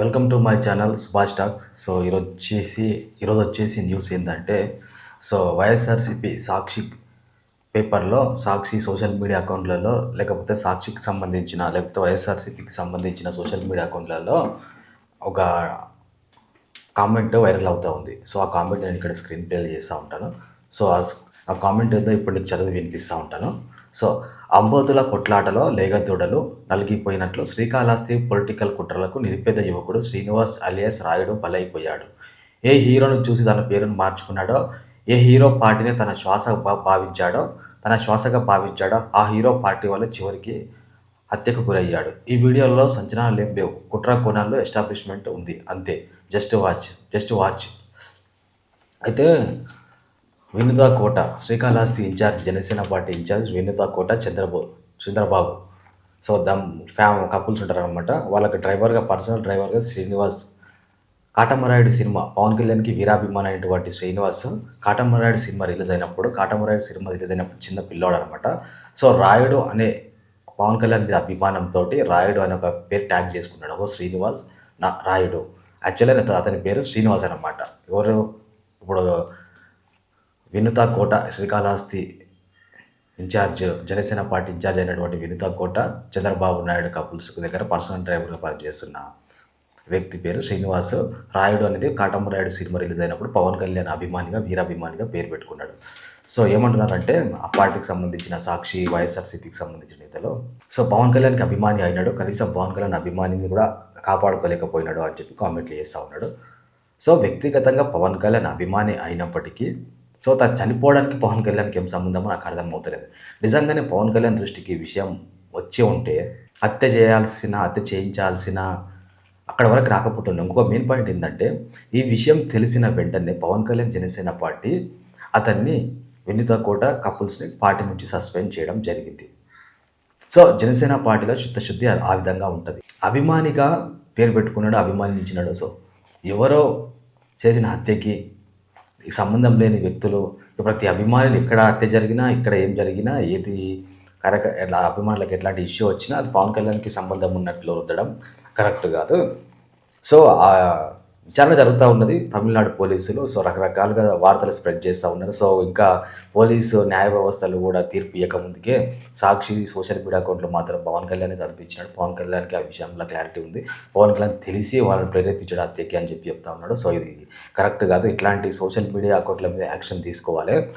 Welcome to my channel Subhash talks so ఈరోజు వచ్చేసి ఈరోజు వచ్చేసి న్యూస్ ఏంటంటే సో వైఎస్ఆర్సిపి సాక్షి పేపర్లో సాక్షి సోషల్ మీడియా అకౌంట్లలో లేకపోతే సాక్షికి సంబంధించిన లేకపోతే వైఎస్ఆర్సిపికి సంబంధించిన సోషల్ మీడియా అకౌంట్లలో ఒక కామెంట్ వైరల్ అవుతూ ఉంది. సో ఆ కామెంట్ నేను ఇక్కడ స్క్రీన్ ప్లే చేస్తూ ఉంటాను. సో ఆ ఆ కామెంట్ ఏదో ఇప్పుడు నీకు చదివి వినిపిస్తూ ఉంటాను. సో అంబోతుల కొట్లాటలో లేగదూడలు నలిగిపోయినట్లు శ్రీకాళహస్తి పొలిటికల్ కుట్రలకు నిరుపేద యువకుడు శ్రీనివాస్ అలియాస్ రాయుడు బలైపోయాడు. ఏ హీరోను చూసి తన పేరును మార్చుకున్నాడో ఏ హీరో పార్టీని తన శ్వాసగా భావించాడో తన శ్వాసగా భావించాడో ఆ హీరో పార్టీ వల్ల చివరికి హత్యకు గురయ్యాడు. ఈ వీడియోలో సంచలనాలు ఏం లేవు. కుట్ర కోణాల్లో ఎస్టాబ్లిష్మెంట్ ఉంది. అంతే. జస్ట్ వాచ్ జస్ట్ వాచ్ అయితే Vinutha Kota Srikalahasti in charge Janasena party in charge Vinutha Kota Chandrababu Chandrababu. So dum ఫ్యామ్ కపుల్స్ ఉంటారనమాట వాళ్ళకి డ్రైవర్గా పర్సనల్ డ్రైవర్గా శ్రీనివాస్. కాటమరాయుడు సినిమా పవన్ కళ్యాణ్కి వీరాభిమాని అయినటువంటి శ్రీనివాస్. కాటమరాయుడు సినిమా రిలీజ్ అయినప్పుడు కాటమరాయుడు సినిమా రిలీజ్ అయినప్పుడు చిన్న పిల్లోడు అనమాట సో రాయుడు అనే పవన్ కళ్యాణ్ మీద అభిమానంతో రాయుడు అనే ఒక పేరు ట్యాగ్ చేసుకున్నాడు. ఓ శ్రీనివాస్ నా రాయుడు. యాక్చువల్లీ అతని పేరు శ్రీనివాస్ అనమాట ఎవరు ఇప్పుడు Vinutha Kota Srikalahasti in charge Janasena party in charge అయినటువంటి వినుతా కోట చంద్రబాబు నాయుడు కపుల్స్ దగ్గర పర్సనల్ డ్రైవర్గా పనిచేస్తున్న వ్యక్తి పేరు శ్రీనివాస్. రాయుడు అనేది కాటమరాయుడు సినిమా రిలీజ్ అయినప్పుడు పవన్ కళ్యాణ్ అభిమానిగా వీరాభిమానిగా పేరు పెట్టుకున్నాడు. సో ఏమంటున్నారంటే ఆ పార్టీకి సంబంధించిన సాక్షి వైఎస్ఆర్సీపీకి సంబంధించిన నేతలు సో పవన్ కళ్యాణ్కి అభిమాని అయినాడు కనీసం పవన్ కళ్యాణ్ అభిమానిని కూడా కాపాడుకోలేకపోయినాడు అని చెప్పి కామెంట్లు చేస్తూ ఉన్నాడు. సో వ్యక్తిగతంగా పవన్ కళ్యాణ్ అభిమాని అయినప్పటికీ సో తను చనిపోవడానికి పవన్ కళ్యాణ్కి ఏం సంబంధమో నాకు అర్థమవుతలేదు నిజంగానే పవన్ కళ్యాణ్ దృష్టికి ఈ విషయం వచ్చి ఉంటే హత్య చేయాల్సిన హత్య చేయించాల్సిన అక్కడ వరకు రాకపోతుండే. ఇంకొక మెయిన్ పాయింట్ ఏంటంటే ఈ విషయం తెలిసిన వెంటనే పవన్ కళ్యాణ్ జనసేన పార్టీ అతన్ని వినిత కోట కపుల్స్ని పార్టీ నుంచి సస్పెండ్ చేయడం జరిగింది. సో జనసేన పార్టీలో శుద్ధశుద్ధి ఆ- విధంగా ఉంటుంది. అభిమానిగా పేరు పెట్టుకున్నాడు అభిమానించినాడు. సో ఎవరో చేసిన హత్యకి సంబంధం లేని వ్యక్తులు ప్రతి అభిమానులు ఎక్కడ హత్య జరిగినా ఇక్కడ ఏం జరిగినా ఏది కరెక్ట్ ఎట్లా అభిమానులకు ఎట్లాంటి ఇష్యూ వచ్చినా అది పవన్ కళ్యాణ్కి సంబంధం ఉన్నట్లు రుద్దడం కరెక్ట్ కాదు. సో ఆ విచారణ జరుగుతూ ఉన్నది. తమిళనాడు పోలీసులు సో రకరకాలుగా వార్తలు స్ప్రెడ్ చేస్తూ ఉన్నారు. సో ఇంకా పోలీసు న్యాయ వ్యవస్థలు కూడా తీర్పు ఇవ్వకముందుకే సాక్షి సోషల్ మీడియా అకౌంట్లో మాత్రం పవన్ కళ్యాణ్ కనిపించినాడు పవన్ కళ్యాణ్కి ఆ విషయంలో క్లారిటీ ఉంది. పవన్ కళ్యాణ్ తెలిసి వాళ్ళని ప్రేరేపించడం హత్యకి అని చెప్పి చెప్తా ఉన్నాడు. సో ఇది కరెక్ట్ కాదు. ఇట్లాంటి సోషల్ మీడియా అకౌంట్ల మీద యాక్షన్ తీసుకోవాలి.